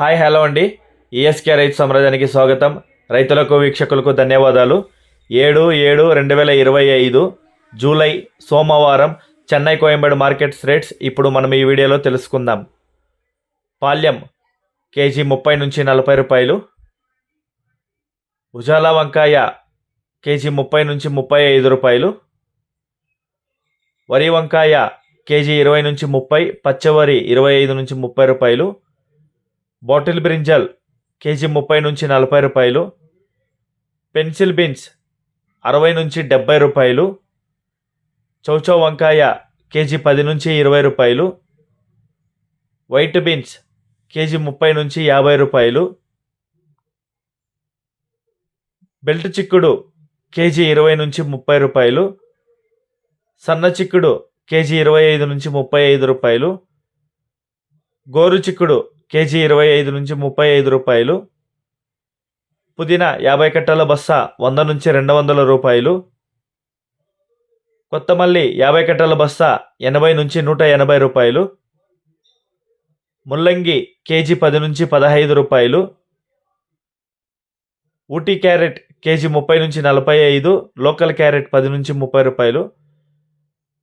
Hi hello అండి. ESK రైతు సామ్రాజ్యానికి స్వాగతం. రైతులకు వీక్షకులకు ధన్యవాదాలు. ఏడు ఏడు రెండు వేల ఇరవై ఐదు జూలై సోమవారం చెన్నై కోయంబేడు మార్కెట్స్ రేట్స్ ఇప్పుడు మనం ఈ వీడియోలో తెలుసుకుందాం. పాల్యం కేజీ ముప్పై నుంచి నలభై రూపాయలు. ఉజాలా వంకాయ కేజీ ముప్పై నుంచి ముప్పై ఐదు రూపాయలు. వరి వంకాయ కేజీ ఇరవై నుంచి ముప్పై పచ్చవరి ఇరవై ఐదు నుంచి ముప్పై రూపాయలు. బాటిల్ బ్రింజల్ కేజీ ముప్పై నుంచి నలభై రూపాయలు పెన్సిల్ బీన్స్ అరవై నుంచి డెబ్బై రూపాయలు చౌచౌ వంకాయ కేజీ పది నుంచి ఇరవై రూపాయలు వైట్ బీన్స్ కేజీ ముప్పై నుంచి యాభై రూపాయలు బెల్ట్ చిక్కుడు కేజీ ఇరవై నుంచి ముప్పై రూపాయలు సన్న చిక్కుడు కేజీ ఇరవై ఐదు నుంచి ముప్పై ఐదు రూపాయలు గోరు చిక్కుడు కేజీ ఇరవై ఐదు నుంచి ముప్పై ఐదు రూపాయలు. పుదీనా యాభై కట్టల బస్తా వంద నుంచి రెండు వందల రూపాయలు. కొత్తమల్లి యాభై కట్టల బస్తా ఎనభై నుంచి నూట ఎనభై రూపాయలు. ముల్లంగి కేజీ పది నుంచి పదహైదు రూపాయలు. ఊటీ క్యారెట్ కేజీ ముప్పై నుంచి నలభై ఐదు లోకల్ క్యారెట్ పది నుంచి ముప్పై రూపాయలు.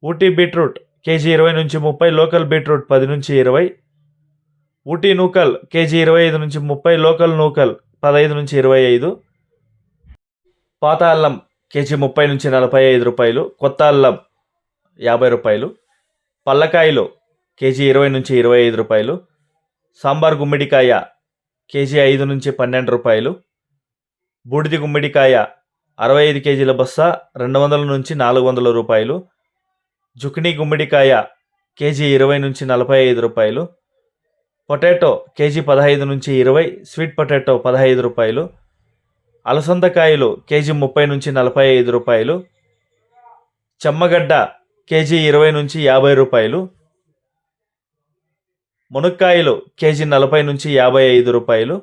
ఊటీ బీట్రూట్ కేజీ ఇరవై నుంచి ముప్పై లోకల్ బీట్రూట్ పది నుంచి ఇరవై. ఊటీ నూకల్ కేజీ ఇరవై ఐదు నుంచి ముప్పై లోకల్ నూకల్ పదహైదు నుంచి ఇరవై ఐదు. పాత అల్లం కేజీ ముప్పై నుంచి నలభై ఐదు రూపాయలు. కొత్త అల్లం యాభై రూపాయలు. పల్లకాయలు కేజీ ఇరవై నుంచి ఇరవై ఐదు రూపాయలు. సాంబార్ గుమ్మిడికాయ కేజీ ఐదు నుంచి పన్నెండు రూపాయలు. బూడిది గుమ్మిడికాయ అరవై ఐదు కేజీల బస్తా రెండు వందల నుంచి నాలుగు వందల రూపాయలు. జుకినీ గుమ్మిడికాయ కేజీ ఇరవై నుంచి నలభై ఐదు రూపాయలు. పొటాటో కేజీ పదహైదు నుంచి ఇరవై స్వీట్ పొటాటో పదహైదు రూపాయలు అలసందకాయలు కేజీ ముప్పై నుంచి నలభై ఐదు రూపాయలు చెమ్మగడ్డ కేజీ ఇరవై నుంచి యాభై రూపాయలు మునక్కాయలు కేజీ నలభై నుంచి యాభై ఐదు రూపాయలు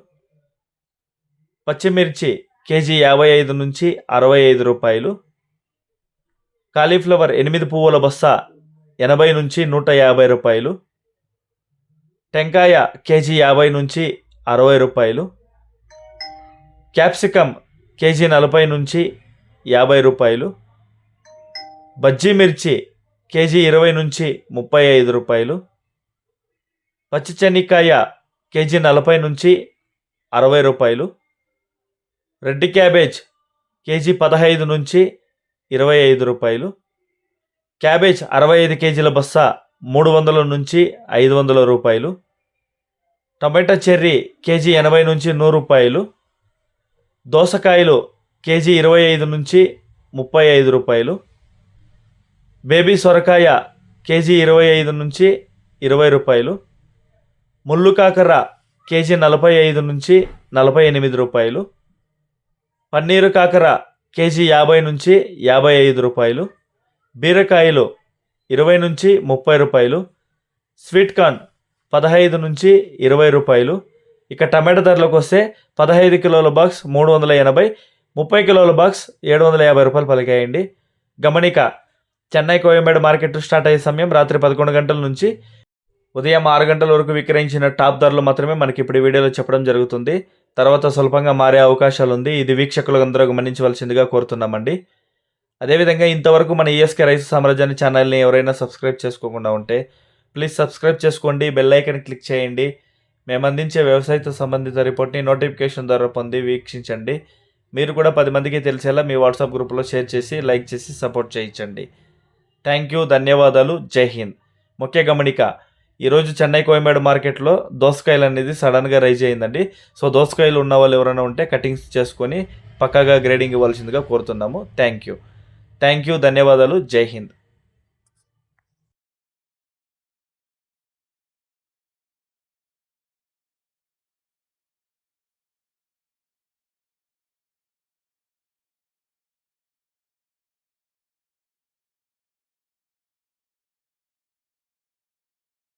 పచ్చిమిర్చి కేజీ యాభై ఐదు నుంచి అరవై ఐదు రూపాయలు కాలీఫ్లవర్ ఎనిమిది పువ్వుల బస్తా ఎనభై నుంచి నూట యాభై రూపాయలు టెంకాయ కేజీ యాభై నుంచి అరవై రూపాయలు. క్యాప్సికమ్ కేజీ నలభై నుంచి యాభై రూపాయలు. బజ్జీ మిర్చి కేజీ ఇరవై నుంచి ముప్పై ఐదు రూపాయలు. పచ్చి కేజీ నలభై నుంచి అరవై రూపాయలు. రెడ్ క్యాబేజ్ కేజీ పదహైదు నుంచి ఇరవై ఐదు రూపాయలు. క్యాబేజ్ అరవై ఐదు కేజీల బస్తా మూడు వందల నుంచి ఐదు వందల రూపాయలు. టమాటా చెర్రీ కేజీ ఎనభై నుంచి నూరు రూపాయలు. దోసకాయలు కేజీ ఇరవై ఐదు నుంచి ముప్పై ఐదు రూపాయలు. బేబీ సొరకాయ కేజీ ఇరవై ఐదు నుంచి ఇరవై రూపాయలు. ముళ్ళు కాకర కేజీ నలభై ఐదు నుంచి నలభై ఎనిమిది రూపాయలు. పన్నీరు కాకర కేజీ యాభై నుంచి యాభై ఐదు రూపాయలు. బీరకాయలు ఇరవై నుంచి ముప్పై రూపాయలు స్వీట్ కార్న్ పదహైదు నుంచి ఇరవై రూపాయలు ఇక టమాటా ధరలకు వస్తే పదహైదు కిలోల బాక్స్ మూడు వందల ఎనభై ముప్పై కిలోల బాక్స్ ఏడు వందల యాభై రూపాయలు పలికాయండి. గమనిక చెన్నై కోయంబేడు మార్కెట్ స్టార్ట్ అయ్యే సమయం రాత్రి పదకొండు గంటల నుంచి ఉదయం ఆరు గంటల వరకు విక్రయించిన టాప్ ధరలు మాత్రమే మనకి ఇప్పుడు వీడియోలో చెప్పడం జరుగుతుంది. తర్వాత స్వల్పంగా మారే అవకాశాలు ఉంది ఇది వీక్షకులందరూ గమనించవలసిందిగా కోరుతున్నామండి. అదేవిధంగా ఇంతవరకు మన ఈఎస్కే రైస్ సామ్రాజ్యాన్ని ఛానల్ని ఎవరైనా సబ్స్క్రైబ్ చేసుకోకుండా ఉంటే ప్లీజ్ సబ్స్క్రైబ్ చేసుకోండి బెల్ ఐకన్ క్లిక్ చేయండి. మేము అందించే వ్యవసాయతో సంబంధిత రిపోర్ట్ని నోటిఫికేషన్ ద్వారా పొంది వీక్షించండి. మీరు కూడా పది మందికి తెలిసేలా మీ వాట్సాప్ గ్రూప్లో షేర్ చేసి లైక్ చేసి సపోర్ట్ చేయించండి. థ్యాంక్ యూ ధన్యవాదాలు జై హింద్. ముఖ్య గమనిక ఈరోజు చెన్నై కోయంబేడు మార్కెట్లో దోసకాయలు అనేది సడన్గా రైజ్ అయిందండి. సో దోసకాయలు ఉన్న వాళ్ళు ఎవరైనా ఉంటే కటింగ్స్ చేసుకొని పక్కాగా గ్రేడింగ్ ఇవ్వాల్సిందిగా కోరుతున్నాము. Thank you. థ్యాంక్ యూ ధన్యవాదాలు జై హింద్.